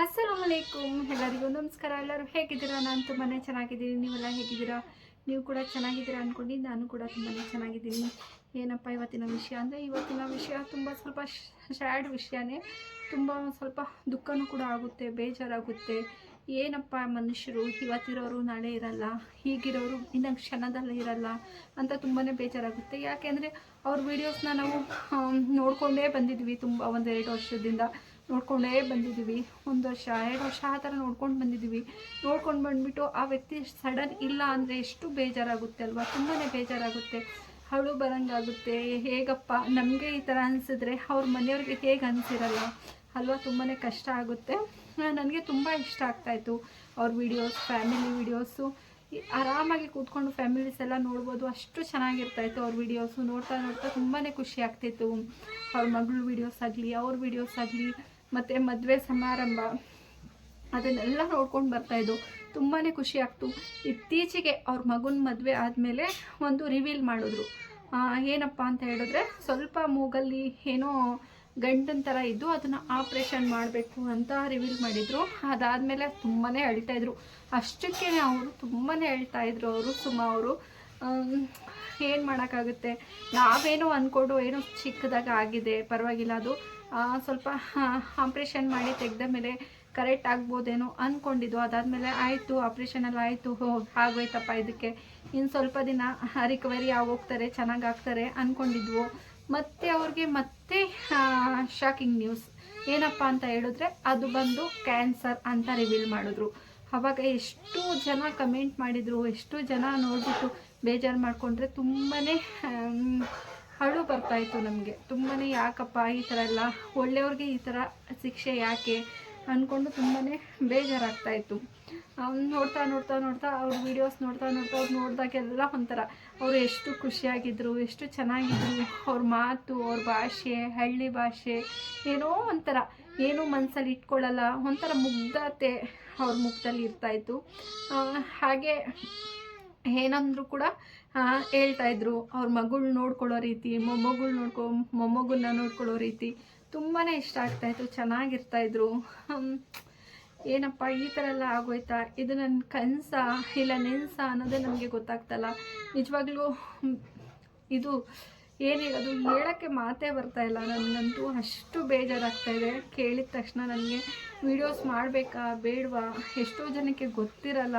ಅಸ್ಸಲಾಮ್ ಅಲೈಕುಮ್ ಎಲ್ಲರಿಗೂ ನಮಸ್ಕಾರ. ಎಲ್ಲರೂ ಹೇಗಿದ್ದೀರಾ? ನಾನು ತುಂಬಾ ಚೆನ್ನಾಗಿದ್ದೀನಿ. ನೀವೆಲ್ಲ ಹೇಗಿದ್ದೀರಾ? ನೀವು ಕೂಡ ಚೆನ್ನಾಗಿದ್ದೀರಾ ಅಂದ್ಕೊಂಡು ನಾನು ಕೂಡ ತುಂಬಾ ಚೆನ್ನಾಗಿದ್ದೀನಿ. ಏನಪ್ಪ ಇವತ್ತಿನ ವಿಷಯ ಅಂದರೆ, ಇವತ್ತಿನ ವಿಷಯ ತುಂಬ ಸ್ವಲ್ಪ ಶ್ಯಾಡ್ ವಿಷಯನೇ. ತುಂಬ ಸ್ವಲ್ಪ ದುಃಖನೂ ಕೂಡ ಆಗುತ್ತೆ, ಬೇಜಾರಾಗುತ್ತೆ. ಏನಪ್ಪ ಮನುಷ್ಯರು, ಇವತ್ತಿರೋರು ನಾಳೆ ಇರಲ್ಲ. ಹೀಗಿರೋರು ಇನ್ನೊಂದು ಕ್ಷಣದಲ್ಲಿ ಇರಲ್ಲ ಅಂತ ತುಂಬಾ ಬೇಜಾರಾಗುತ್ತೆ. ಯಾಕೆಂದರೆ ಅವ್ರ ವೀಡಿಯೋಸ್ನ ನಾವು ನೋಡ್ಕೊಂಡೇ ಬಂದಿದ್ವಿ ತುಂಬ ಒಂದೆರಡು ವರ್ಷದಿಂದ. ನೋಡ್ಕೊಂಡೇ ಬಂದಿದ್ದೀವಿ. ಒಂದು ವರ್ಷ, ಎರಡು ವರ್ಷ ಆ ಥರ ನೋಡ್ಕೊಂಡು ಬಂದಿದ್ದೀವಿ. ನೋಡ್ಕೊಂಡು ಬಂದುಬಿಟ್ಟು ಆ ವ್ಯಕ್ತಿ ಸಡನ್ ಇಲ್ಲ ಅಂದರೆ ಎಷ್ಟು ಬೇಜಾರಾಗುತ್ತೆ ಅಲ್ವಾ? ತುಂಬಾ ಬೇಜಾರಾಗುತ್ತೆ. ಅವಳು ಬರಂಗಾಗುತ್ತೆ. ಹೇಗಪ್ಪ? ನಮಗೆ ಈ ಥರ ಅನಿಸಿದ್ರೆ ಅವ್ರ ಮನೆಯವ್ರಿಗೆ ಹೇಗೆ ಅನಿಸಿರಲ್ಲ? ಅಲ್ವಾ? ತುಂಬಾ ಕಷ್ಟ ಆಗುತ್ತೆ. ನನಗೆ ತುಂಬ ಇಷ್ಟ ಆಗ್ತಾಯಿತ್ತು ಅವ್ರ ವೀಡಿಯೋಸ್ ಫ್ಯಾಮಿಲಿ ವೀಡಿಯೋಸು ಆರಾಮಾಗಿ ಕೂತ್ಕೊಂಡು ಫ್ಯಾಮಿಲೀಸ್ ಎಲ್ಲ ನೋಡ್ಬೋದು. ಅಷ್ಟು ಚೆನ್ನಾಗಿರ್ತಾಯಿತ್ತು ಅವ್ರ ವೀಡಿಯೋಸು ನೋಡ್ತಾ ನೋಡ್ತಾ ತುಂಬಾ ಖುಷಿ ಆಗ್ತಿತ್ತು ಅವ್ರ ಮಗಳು ವೀಡಿಯೋಸ್ ಆಗಲಿ, ಅವ್ರ ವೀಡಿಯೋಸ್ ಆಗಲಿ ಮತ್ತು ಮದುವೆ ಸಮಾರಂಭ. ಅದನ್ನೆಲ್ಲ ನೋಡ್ಕೊಂಡು ಬರ್ತಾಯಿದ್ದು ತುಂಬಾ ಖುಷಿ ಆಗ್ತು. ಇತ್ತೀಚೆಗೆ ಅವ್ರ ಮಗನ ಮದುವೆ ಆದಮೇಲೆ ಒಂದು ರಿವೀಲ್ ಮಾಡಿದ್ರು. ಏನಪ್ಪ ಅಂತ ಹೇಳಿದ್ರೆ ಸ್ವಲ್ಪ ಮೂಗಲ್ಲಿ ಏನೋ ಗಂಡನ ಥರ ಇದ್ದು ಅದನ್ನು ಆಪ್ರೇಷನ್ ಮಾಡಬೇಕು ಅಂತ ರಿವೀಲ್ ಮಾಡಿದರು. ಅದಾದಮೇಲೆ ತುಂಬಾ ಅಳ್ತಾಯಿದ್ರು ಅಷ್ಟಕ್ಕೆ ಅವರು ತುಂಬಾ ಅಳ್ತಾ ಇದ್ರು ಅವರು, ಸುಮಾ ಅವರು. ಏನು ಮಾಡೋಕ್ಕಾಗುತ್ತೆ? ನಾವೇನೋ ಅಂದ್ಕೊಂಡು ಏನೋ ಚಿಕ್ಕದಾಗ ಆಗಿದೆ, ಪರವಾಗಿಲ್ಲ ಅದು. ಸ್ವಲ್ಪ ಆಪ್ರೇಷನ್ ಮಾಡಿ ತೆಗೆದ ಮೇಲೆ ಕರೆಕ್ಟ್ ಆಗ್ಬೋದೇನೋ ಅಂದ್ಕೊಂಡಿದ್ದು ಅದಾದಮೇಲೆ ಆಯಿತು ಆಪ್ರೇಷನಲ್ಲಿ ಆಯಿತು, ಹೋ ಆಗೋಯ್ತಪ್ಪ ಇದಕ್ಕೆ. ಇನ್ನು ಸ್ವಲ್ಪ ದಿನ ರಿಕವರಿ ಆಗೋಗ್ತಾರೆ, ಚೆನ್ನಾಗಿ ಆಗ್ತಾರೆ ಅಂದ್ಕೊಂಡಿದ್ವು ಮತ್ತು ಅವ್ರಿಗೆ ಮತ್ತೆ ಶಾಕಿಂಗ್ ನ್ಯೂಸ್ ಏನಪ್ಪ ಅಂತ ಹೇಳಿದ್ರೆ ಅದು ಬಂದು ಕ್ಯಾನ್ಸರ್ ಅಂತ ರಿವೀಲ್ ಮಾಡಿದ್ರು. ಅವಾಗ ಎಷ್ಟು ಜನ ಕಮೆಂಟ್ ಮಾಡಿದರು, ಎಷ್ಟು ಜನ ನೋಡಿಬಿಟ್ಟು ಬೇಜಾರು ಮಾಡಿಕೊಂಡ್ರೆ ತುಂಬಾ ಅಳು ಬರ್ತಾಯಿತ್ತು ನಮಗೆ. ತುಂಬಾ ಯಾಕಪ್ಪ ಈ ಥರ ಎಲ್ಲ ಒಳ್ಳೆಯವ್ರಿಗೆ ಈ ಥರ ಶಿಕ್ಷೆ ಯಾಕೆ ಅಂದ್ಕೊಂಡು ತುಂಬಾ ಬೇಜಾರಾಗ್ತಾಯಿತ್ತು ಅವ್ನು ನೋಡ್ತಾ ನೋಡ್ತಾ ನೋಡ್ತಾ ಅವ್ರ ವೀಡಿಯೋಸ್ ನೋಡ್ತಾ ನೋಡ್ತಾ ಅವ್ರು ನೋಡಿದಾಗೆಲ್ಲ ಒಂಥರ ಅವರು ಎಷ್ಟು ಖುಷಿಯಾಗಿದ್ದರು ಎಷ್ಟು ಚೆನ್ನಾಗಿದ್ರು, ಅವ್ರ ಮಾತು, ಅವ್ರ ಭಾಷೆ, ಹಳ್ಳಿ ಭಾಷೆ, ಏನೋ ಒಂಥರ, ಏನೂ ಮನಸ್ಸಲ್ಲಿ ಇಟ್ಕೊಳ್ಳಲ್ಲ, ಒಂಥರ ಮುಗ್ಧತೆ ಅವ್ರ ಮುಖದಲ್ಲಿ ಇರ್ತಾಯಿತ್ತು ಹಾಗೆ ಏನಂದ್ರೂ ಕೂಡ ಹೇಳ್ತಾ ಇದ್ರು. ಅವ್ರ ಮಗಳು ನೋಡ್ಕೊಳ್ಳೋ ರೀತಿ, ಮೊಮ್ಮಗಳು ನೋಡ್ಕೊ, ಮೊಮ್ಮಗನ್ನ ನೋಡ್ಕೊಳ್ಳೋ ರೀತಿ ತುಂಬಾ ಇಷ್ಟ ಆಗ್ತಾಯಿತ್ತು ಚೆನ್ನಾಗಿರ್ತಾಯಿದ್ರು. ಏನಪ್ಪ, ಈ ಥರ ಎಲ್ಲ ಆಗೋಯ್ತಾ? ಇದು ನನ್ನ ಕನಸ ಇಲ್ಲ ನೆನ್ಸ ಅನ್ನೋದೇ ನಮಗೆ ಗೊತ್ತಾಗ್ತಲ್ಲ. ನಿಜವಾಗ್ಲೂ ಇದು ಏನಿರೋದು ಹೇಳೋಕ್ಕೆ ಮಾತೇ ಬರ್ತಾ ಇಲ್ಲ. ನನಗಂತೂ ಅಷ್ಟು ಬೇಜಾರಾಗ್ತಾ ಇದೆ. ಕೇಳಿದ ತಕ್ಷಣ ನನಗೆ, ವೀಡಿಯೋಸ್ ಮಾಡಬೇಕಾ? ಬೇಡವಾ? ಎಷ್ಟೋ ಜನಕ್ಕೆ ಗೊತ್ತಿರಲ್ಲ.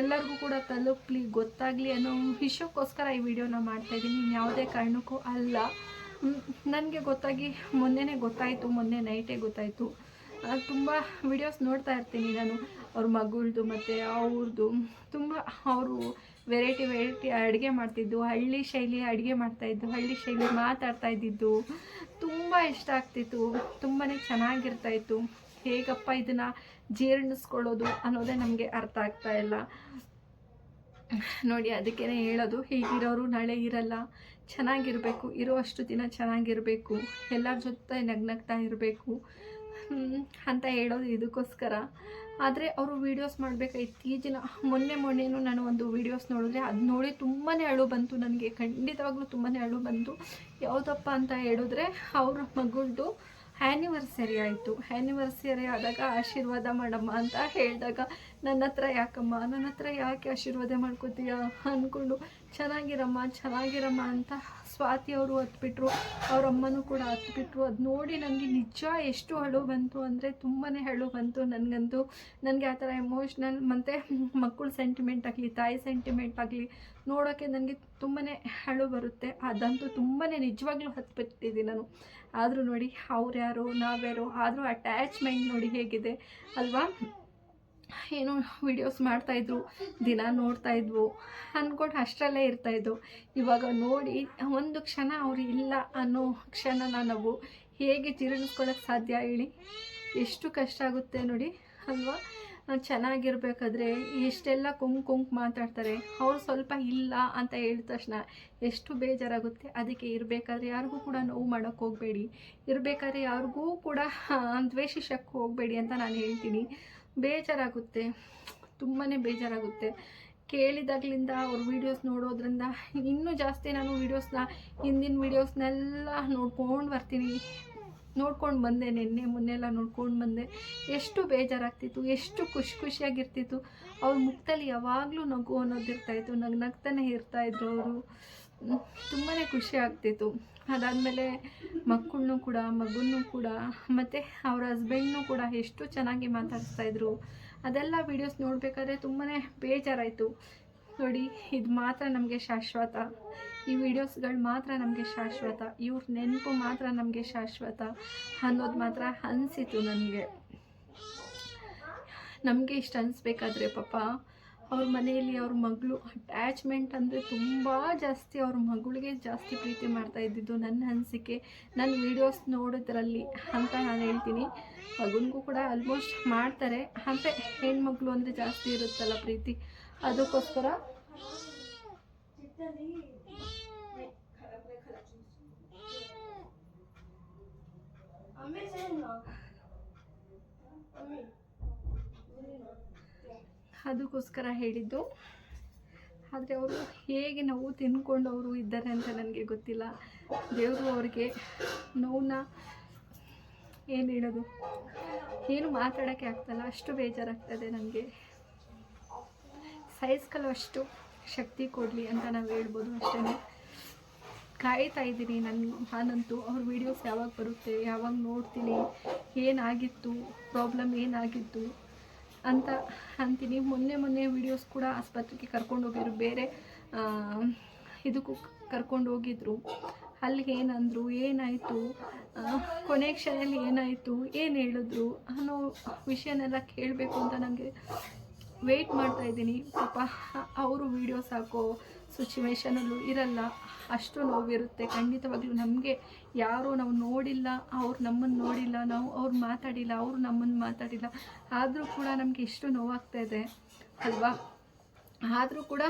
ಎಲ್ಲರಿಗೂ ಕೂಡ ತಲುಪಲಿ, ಗೊತ್ತಾಗಲಿ ಅನ್ನೋ ವಿಷಯಕ್ಕೋಸ್ಕರ ಈ ವಿಡಿಯೋನ ಮಾಡ್ತಾಯಿದ್ದೀನಿ ಯಾವುದೇ ಕಾರಣಕ್ಕೂ ಅಲ್ಲ. ನನಗೆ ಗೊತ್ತಾಗಿ ಮೊನ್ನೆನೇ ಗೊತ್ತಾಯಿತು, ಮೊನ್ನೆ ನೈಟೇ ಗೊತ್ತಾಯಿತು. ತುಂಬ ವಿಡಿಯೋಸ್ ನೋಡ್ತಾ ಇರ್ತೀನಿ ನಾನು. ಅವ್ರ ಮಗಳದು ಮತ್ತು ಅವ್ರದ್ದು ತುಂಬ ಅವರು ವೆರೈಟಿ ವೆರೈಟಿ ಅಡುಗೆ ಮಾಡ್ತಿದ್ದು. ಹಳ್ಳಿ ಶೈಲಿ ಅಡುಗೆ ಮಾಡ್ತಾಯಿದ್ದು ಹಳ್ಳಿ ಶೈಲಿ ಮಾತಾಡ್ತಾ ಇದ್ದಿದ್ದು. ತುಂಬ ಇಷ್ಟ ಆಗ್ತಿತ್ತು. ತುಂಬಾ ಚೆನ್ನಾಗಿರ್ತಾಯಿತ್ತು ಹೇಗಪ್ಪ ಇದನ್ನು ಜೀರ್ಣಿಸ್ಕೊಳ್ಳೋದು ಅನ್ನೋದೇ ನಮಗೆ ಅರ್ಥ ಆಗ್ತಾ ಇಲ್ಲ. ನೋಡಿ ಅದಕ್ಕೇ ಹೇಳೋದು, ಹೀಗಿರೋರು ನಾಳೆ ಇರಲ್ಲ. ಚೆನ್ನಾಗಿರಬೇಕು ಇರೋ ಅಷ್ಟು ದಿನ ಚೆನ್ನಾಗಿರಬೇಕು, ಎಲ್ಲರ ಜೊತೆ ನಗ್ನಗ್ತಾ ಇರಬೇಕು ಅಂತ ಹೇಳೋದು ಇದಕ್ಕೋಸ್ಕರ. ಆದರೆ ಅವರು ವೀಡಿಯೋಸ್ ಮಾಡಬೇಕು ಇತ್ತೀಚಿನ, ಮೊನ್ನೆ ಮೊನ್ನೆನೂ ನಾನು ಒಂದು ವೀಡಿಯೋಸ್ ನೋಡಿದ್ರೆ ಅದು ನೋಡಿ ತುಂಬಾ ಅಳು ಬಂತು ನನಗೆ. ಖಂಡಿತವಾಗ್ಲೂ ತುಂಬಾ ಅಳು ಬಂತು. ಯಾವುದಪ್ಪ ಅಂತ ಹೇಳಿದ್ರೆ, ಅವ್ರ ಮಗಳದು ಆ್ಯನಿವರ್ಸರಿ ಆಯಿತು. ಆ್ಯನಿವರ್ಸರಿ ಆದಾಗ ಆಶೀರ್ವಾದ ಮಾಡಮ್ಮ ಅಂತ ಹೇಳಿದಾಗ, ನನ್ನ ಹತ್ರ ಯಾಕಮ್ಮ? ನನ್ನ ಹತ್ರ ಯಾಕೆ ಆಶೀರ್ವಾದ ಮಾಡ್ಕೋತೀಯ? ಅಂದ್ಕೊಂಡು ಚೆನ್ನಾಗಿರಮ್ಮ ಚೆನ್ನಾಗಿರಮ್ಮ ಅಂತ ಸ್ವಾತಿ ಅವರು ಹತ್ಬಿಟ್ರು ಅವ್ರ ಅಮ್ಮನೂ ಕೂಡ ಹತ್ಬಿಟ್ರು ಅದು ನೋಡಿ ನನಗೆ ನಿಜ ಎಷ್ಟು ಹಳು ಬಂತು ಅಂದರೆ ತುಂಬಾ ಹಳು ಬಂತು ನನಗಂತೂ. ನನಗೆ ಆ ಥರ ಎಮೋಷ್ನಲ್ ಮತ್ತು ಮಕ್ಕಳ ಸೆಂಟಿಮೆಂಟ್ ಆಗಲಿ, ತಾಯಿ ಸೆಂಟಿಮೆಂಟ್ ಆಗಲಿ ನೋಡೋಕ್ಕೆ ನನಗೆ ತುಂಬಾ ಹಳು ಬರುತ್ತೆ. ಅದಂತೂ ತುಂಬಾ ನಿಜವಾಗ್ಲೂ ಹತ್ಬಿಟ್ಟಿದ್ದೀನಿ ನಾನು. ಆದರೂ ನೋಡಿ ಅವ್ರು ಯಾರು ನಾವ್ಯಾರು ಆದರೂ ಅಟ್ಯಾಚ್ಮೆಂಟ್ ನೋಡಿ ಹೇಗಿದೆ. ಅಲ್ವಾ? ಏನೋ ವಿಡಿಯೋಸ್ ಮಾಡ್ತಾಯಿದ್ರು ದಿನ ನೋಡ್ತಾಯಿದ್ವು ಅಂದ್ಕೊಂಡು ಅಷ್ಟರಲ್ಲೇ ಇರ್ತಾಯಿದ್ವು ಇವಾಗ ನೋಡಿ, ಒಂದು ಕ್ಷಣ ಅವ್ರು ಇಲ್ಲ ಅನ್ನೋ ಕ್ಷಣ ನಾವು ಹೇಗೆ ಜೀರ್ಣಿಸ್ಕೊಳ್ಳೋಕ್ಕೆ ಸಾಧ್ಯ ಹೇಳಿ? ಎಷ್ಟು ಕಷ್ಟ ಆಗುತ್ತೆ ನೋಡಿ, ಅಲ್ವಾ? ಚೆನ್ನಾಗಿರ್ಬೇಕಾದ್ರೆ ಎಷ್ಟೆಲ್ಲ ಕುಂಕ್ ಕುಂಕ್ ಮಾತಾಡ್ತಾರೆ. ಅವ್ರು ಸ್ವಲ್ಪ ಇಲ್ಲ ಅಂತ ಹೇಳಿದ ತಕ್ಷಣ ಎಷ್ಟು ಬೇಜಾರಾಗುತ್ತೆ. ಅದಕ್ಕೆ ಇರಬೇಕಾದ್ರೆ ಯಾರಿಗೂ ಕೂಡ ನೋವು ಮಾಡೋಕ್ಕೆ ಹೋಗಬೇಡಿ. ಇರಬೇಕಾದ್ರೆ ಯಾರಿಗೂ ಕೂಡ ದ್ವೇಷಿಸೋಕ್ಕೆ ಹೋಗಬೇಡಿ ಅಂತ ನಾನು ಹೇಳ್ತೀನಿ. ಬೇಜಾರಾಗುತ್ತೆ. ತುಂಬಾ ಬೇಜಾರಾಗುತ್ತೆ. ಕೇಳಿದಾಗಲಿಂದ ಅವ್ರ ವೀಡಿಯೋಸ್ ನೋಡೋದ್ರಿಂದ ಇನ್ನೂ ಜಾಸ್ತಿ ನಾನು ವೀಡಿಯೋಸ್ನ ಹಿಂದಿನ ವೀಡಿಯೋಸ್ನೆಲ್ಲ ನೋಡ್ಕೊಂಡು ಬರ್ತೀನಿ. ನೋಡ್ಕೊಂಡು ಬಂದೆ, ನಿನ್ನೆ ಮೊನ್ನೆಲ್ಲ ನೋಡ್ಕೊಂಡು ಬಂದೆ. ಎಷ್ಟು ಬೇಜಾರಾಗ್ತಿತ್ತು, ಎಷ್ಟು ಖುಷಿ ಖುಷಿಯಾಗಿರ್ತಿತ್ತು. ಅವ್ರ ಮುಖದಲ್ಲಿ ಯಾವಾಗಲೂ ನಗು ಅನ್ನೋದಿರ್ತಾಯಿತ್ತು ನಗು ನಗ್ತಾನೆ ಇರ್ತಾಯಿದ್ರು ಅವರು. ತುಂಬಾ ಖುಷಿ ಆಗ್ತಿತ್ತು. ಅದಾದಮೇಲೆ ಮಕ್ಕಳನ್ನೂ ಕೂಡ ಮಗುನೂ ಕೂಡ, ಮತ್ತು ಅವ್ರ ಹಸ್ಬೆಂಡ್ನೂ ಕೂಡ ಎಷ್ಟು ಚೆನ್ನಾಗಿ ಮಾತಾಡಿಸ್ತಾಯಿದ್ರು ಅದೆಲ್ಲ ವೀಡಿಯೋಸ್ ನೋಡಬೇಕಾದ್ರೆ ತುಂಬಾ ಬೇಜಾರಾಯಿತು. ನೋಡಿ, ಇದು ಮಾತ್ರ ನಮಗೆ ಶಾಶ್ವತ. ಈ ವಿಡಿಯೋಸ್ಗಳು ಮಾತ್ರ ನಮಗೆ ಶಾಶ್ವತ. ಇವ್ರ ನೆನಪು ಮಾತ್ರ ನಮಗೆ ಶಾಶ್ವತ ಅನ್ನೋದು ಮಾತ್ರ ಅನಿಸಿತು ನನಗೆ. ನಮಗೆ ಇಷ್ಟು ಅನಿಸ್ಬೇಕಾದ್ರೆ ಪಾಪ ಅವ್ರ ಮನೆಯಲ್ಲಿ ಅವ್ರ ಮಗಳು ಅಟ್ಯಾಚ್ಮೆಂಟ್ ಅಂದರೆ ತುಂಬ ಜಾಸ್ತಿ, ಅವ್ರ ಮಗಳಿಗೆ ಜಾಸ್ತಿ ಪ್ರೀತಿ ಮಾಡ್ತಾ ಇದ್ದಿದ್ದು ನನ್ನ ಅನಿಸಿಕೆ. ನನ್ನ ವೀಡಿಯೋಸ್ ನೋಡೋದ್ರಲ್ಲಿ ಅಂತ ನಾನು ಹೇಳ್ತೀನಿ. ಮಗನಿಗೂ ಕೂಡ ಆಲ್ಮೋಸ್ಟ್ ಮಾಡ್ತಾರೆ. ಅಂದರೆ ಹೆಣ್ಮಗಳು ಅಂದರೆ ಜಾಸ್ತಿ ಇರುತ್ತಲ್ಲ ಪ್ರೀತಿ. ಅದಕ್ಕೋಸ್ಕರ ಅದಕ್ಕೋಸ್ಕರ ಹೇಳಿದ್ದು. ಆದರೆ ಅವರು ಹೇಗೆ ನೋವು ತಿನ್ಕೊಂಡು ಅವರು ಇದ್ದಾರೆ ಅಂತ ನನಗೆ ಗೊತ್ತಿಲ್ಲ. ದೇವರು ಅವ್ರಿಗೆ ನೋವನ್ನ ಏನು ಹೇಳೋದು? ಏನು ಮಾತಾಡೋಕ್ಕೆ ಆಗ್ತಲ್ಲ? ಅಷ್ಟು ಬೇಜಾರಾಗ್ತದೆ ನನಗೆ. ಸಹಿಸ್ಕಲು ಅಷ್ಟು ಶಕ್ತಿ ಕೊಡಲಿ ಅಂತ ನಾವು ಹೇಳ್ಬೋದು ಅಷ್ಟೇ ಕಾಯ್ತಾ ಇದ್ದೀನಿ ನನ್ನ ನಾನಂತೂ. ಅವ್ರ ವೀಡಿಯೋಸ್ ಯಾವಾಗ ಬರುತ್ತೆ? ಯಾವಾಗ ನೋಡ್ತೀನಿ? ಏನಾಗಿತ್ತು? ಪ್ರಾಬ್ಲಮ್ ಏನಾಗಿತ್ತು? ಅಂತ ಅಂತೀನಿ. ಮೊನ್ನೆ ಮೊನ್ನೆ ವೀಡಿಯೋಸ್ ಕೂಡ ಆಸ್ಪತ್ರೆಗೆ ಕರ್ಕೊಂಡು ಹೋಗಿದ್ರು. ಬೇರೆ ಇದಕ್ಕೂ ಕರ್ಕೊಂಡು ಹೋಗಿದ್ರು. ಅಲ್ಲಿ ಏನಂದರು, ಏನಾಯಿತು? ಕೊನೆ ಕ್ಷಣದಲ್ಲಿ ಏನಾಯಿತು? ಏನು ಹೇಳಿದ್ರು? ಅನ್ನೋ ವಿಷಯನೆಲ್ಲ ಕೇಳಬೇಕು ಅಂತ ನನಗೆ ವೆಯ್ಟ್ ಮಾಡ್ತಾ ಇದ್ದೀನಿ. ಪಾಪ, ಅವರು ವೀಡಿಯೋಸ್ ಹಾಕೋ ಸಿಚುವೇಶನಲ್ಲೂ ಇರಲ್ಲ. ಅಷ್ಟು ನೋವಿರುತ್ತೆ. ಖಂಡಿತವಾಗ್ಲೂ ನಮಗೆ ಯಾರು ನಾವು ನೋಡಿಲ್ಲ, ಅವ್ರು ನಮ್ಮನ್ನು ನೋಡಿಲ್ಲ, ನಾವು ಅವ್ರು ಮಾತಾಡಿಲ್ಲ, ಅವರು ನಮ್ಮನ್ನು ಮಾತಾಡಿಲ್ಲ. ಆದರೂ ಕೂಡ ನಮಗೆ ಎಷ್ಟು ನೋವಾಗ್ತಾ ಇದೆ ಅಲ್ವಾ? ಆದರೂ ಕೂಡ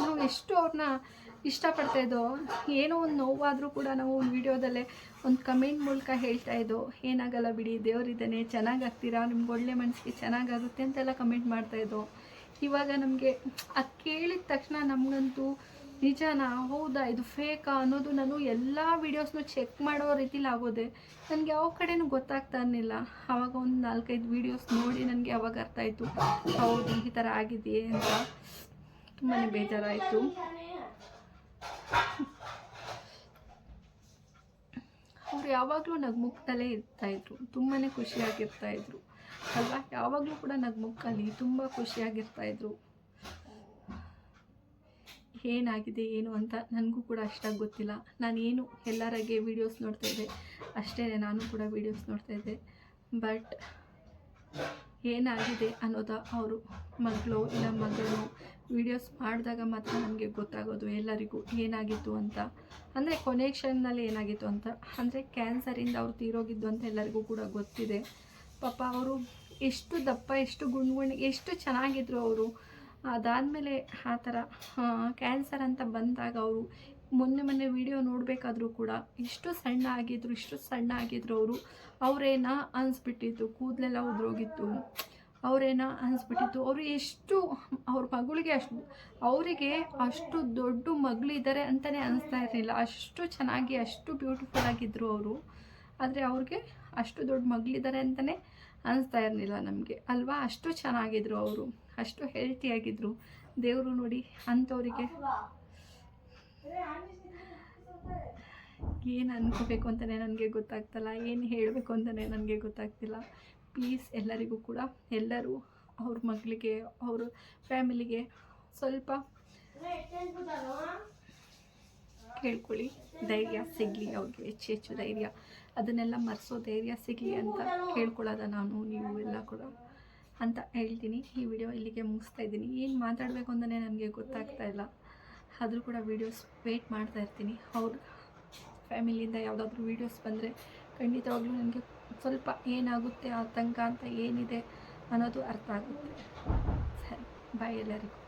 ನಾವು ಎಷ್ಟು ಅವ್ರನ್ನ ಇಷ್ಟಪಡ್ತಾ ಇದ್ದೋ, ಏನೋ ಒಂದು ನೋವಾದರೂ ಕೂಡ ನಾವು ವಿಡಿಯೋದಲ್ಲೇ ಒಂದು ಕಮೆಂಟ್ ಮೂಲಕ ಹೇಳ್ತಾ ಇದ್ದೋ, ಏನಾಗಲ್ಲ ಬಿಡಿ, ದೇವರಿದ್ದಾನೆ ಚೆನ್ನಾಗಾಗ್ತೀರಾ ನಿಮ್ಗೆ ಒಳ್ಳೆ ಮನಸ್ಸಿಗೆ ಚೆನ್ನಾಗಾಗುತ್ತೆ ಅಂತೆಲ್ಲ ಕಮೆಂಟ್ ಮಾಡ್ತಾ ಇದ್ದೋ. ಇವಾಗ ನಮಗೆ ಅದು ಕೇಳಿದ ತಕ್ಷಣ ನಮಗಂತೂ ನಿಜನಾ, ಹೌದಾ, ಇದು ಫೇಕಾ ಅನ್ನೋದು ನಾನು ಎಲ್ಲ ವೀಡಿಯೋಸ್ನು ಚೆಕ್ ಮಾಡೋ ರೀತಿಲಿ ಆಗೋದೆ. ನನಗೆ ಯಾವ ಕಡೆನೂ ಗೊತ್ತಾಗ್ತಾ ಇರಲಿಲ್ಲ. ಆವಾಗ ಒಂದು ನಾಲ್ಕೈದು ವೀಡಿಯೋಸ್ ನೋಡಿ ನನಗೆ ಅವಾಗ ಅರ್ಥ ಆಯಿತು. ಹೌದು, ಈ ಥರ ಆಗಿದೆಯೇ ಅಂತ. ತುಂಬಾ ಬೇಜಾರಾಯಿತು. ಅವ್ರು ಯಾವಾಗಲೂ ನಗ್ಮುಖದಲ್ಲೇ ಇರ್ತಾಯಿದ್ರು ತುಂಬಾ ಖುಷಿಯಾಗಿರ್ತಾಯಿದ್ರು ಅಲ್ವಾ ಯಾವಾಗಲೂ ಕೂಡ ನಗ್ಮುಖಲ್ಲಿ ತುಂಬ ಖುಷಿಯಾಗಿರ್ತಾಯಿದ್ರು ಏನಾಗಿದೆ, ಏನು ಅಂತ ನನಗೂ ಕೂಡ ಅಷ್ಟಾಗಿ ಗೊತ್ತಿಲ್ಲ. ನಾನೇನು ಎಲ್ಲರಾಗೆ ವೀಡಿಯೋಸ್ ನೋಡ್ತಾ ಇದ್ದೆ ಅಷ್ಟೇ ನಾನು ಕೂಡ ವೀಡಿಯೋಸ್ ನೋಡ್ತಾ ಇದ್ದೆ. ಬಟ್ ಏನಾಗಿದೆ ಅನ್ನೋದ ಅವರು, ಮಗಳು ಇಲ್ಲ ಮಗಳು ವೀಡಿಯೋಸ್ ಮಾಡಿದಾಗ ಮಾತ್ರ ನನಗೆ ಗೊತ್ತಾಗೋದು ಎಲ್ಲರಿಗೂ ಏನಾಗಿತ್ತು ಅಂತ. ಅಂದರೆ ಕೊನೆ ಕ್ಷಣದಲ್ಲಿ ಏನಾಗಿತ್ತು ಅಂತ, ಅಂದರೆ ಕ್ಯಾನ್ಸರಿಂದ ಅವ್ರು ತೀರೋಗಿದ್ದು ಅಂತ ಎಲ್ಲರಿಗೂ ಕೂಡ ಗೊತ್ತಿದೆ. ಪಾಪ ಅವರು ಎಷ್ಟು ದಪ್ಪ, ಎಷ್ಟು ಗುಣಗುಣ, ಎಷ್ಟು ಚೆನ್ನಾಗಿದ್ರು ಅವರು. ಅದಾದಮೇಲೆ ಆ ಥರ ಕ್ಯಾನ್ಸರ್ ಅಂತ ಬಂದಾಗ ಅವರು, ಮೊನ್ನೆ ಮೊನ್ನೆ ವಿಡಿಯೋ ನೋಡಬೇಕಾದ್ರೂ ಕೂಡ ಇಷ್ಟು ಸಣ್ಣ ಆಗಿದ್ರು, ಇಷ್ಟು ಸಣ್ಣ ಆಗಿದ್ರು ಅವರು. ಅವರೇನ ಅನಿಸ್ಬಿಟ್ಟಿತ್ತು ಕೂದಲೆಲ್ಲ ಉದ್ರೋಗಿತ್ತು. ಅವರೇನ ಅನಿಸ್ಬಿಟ್ಟಿತ್ತು ಅವರು ಎಷ್ಟು, ಅವ್ರ ಮಗಳಿಗೆ ಅಷ್ಟು, ಅವರಿಗೆ ಅಷ್ಟು ದೊಡ್ಡ ಮಗಳಿದ್ದಾರೆ ಅಂತಲೇ ಅನಿಸ್ತಾ ಇರಲಿಲ್ಲ. ಅಷ್ಟು ಚೆನ್ನಾಗಿ, ಅಷ್ಟು ಬ್ಯೂಟಿಫುಲ್ ಆಗಿದ್ದರು ಅವರು. ಆದರೆ ಅವ್ರಿಗೆ ಅಷ್ಟು ದೊಡ್ಡ ಮಗಳಿದ್ದಾರೆ ಅಂತಲೇ ಅನಿಸ್ತಾ ಇರಲಿಲ್ಲ ನಮಗೆ. ಅಲ್ವಾ? ಅಷ್ಟು ಚೆನ್ನಾಗಿದ್ರು ಅವರು. ಅಷ್ಟು ಹೆಲ್ತಿಯಾಗಿದ್ದರು ದೇವರು ನೋಡಿ ಅಂಥವರಿಗೆ ಏನು ಅನ್ಕೋಬೇಕು ಅಂತಲೇ ನನಗೆ ಗೊತ್ತಾಗ್ತಲ್ಲ, ಏನು ಹೇಳಬೇಕು ಅಂತಲೇ ನನಗೆ ಗೊತ್ತಾಗ್ತಿಲ್ಲ. ಪ್ಲೀಸ್ ಎಲ್ಲರಿಗೂ ಕೂಡ ಎಲ್ಲರೂ ಅವ್ರ ಮಗಳಿಗೆ, ಅವ್ರ ಫ್ಯಾಮಿಲಿಗೆ ಸ್ವಲ್ಪ ಕೇಳ್ಕೊಳ್ಳಿ. ಧೈರ್ಯ ಸಿಗಲಿ ಅವ್ರಿಗೆ, ಹೆಚ್ಚು ಹೆಚ್ಚು ಧೈರ್ಯ. ಅದನ್ನೆಲ್ಲ ಮರೆಸೋ ಧೈರ್ಯ ಸಿಗಲಿ ಅಂತ ಕೇಳ್ಕೊಳ್ಳೋದ ನಾನು ನೀವು ಎಲ್ಲ ಕೂಡ. ಅಂತ ಹೇಳ್ತೀನಿ. ಈ ವಿಡಿಯೋ ಇಲ್ಲಿಗೆ ಮುಗಿಸ್ತಾ ಇದ್ದೀನಿ. ಏನು ಮಾತಾಡಬೇಕು ಅಂತಲೇ ನನಗೆ ಗೊತ್ತಾಗ್ತಾ ಇಲ್ಲ. ಆದರೂ ಕೂಡ ವೀಡಿಯೋಸ್ ವೇಟ್ ಮಾಡ್ತಾ ಇರ್ತೀನಿ. ಅವ್ರ ಫ್ಯಾಮಿಲಿಯಿಂದ ಯಾವುದಾದ್ರೂ ವೀಡಿಯೋಸ್ ಬಂದರೆ ಖಂಡಿತವಾಗ್ಲೂ ನನಗೆ ಸ್ವಲ್ಪ ಏನಾಗುತ್ತೆ ಆತಂಕ ಅಂತ ಏನಿದೆ ಅನ್ನೋದು ಅರ್ಥ ಆಗುತ್ತೆ. ಸರಿ ಬಾಯ್ ಎಲ್ಲರಿಗೂ.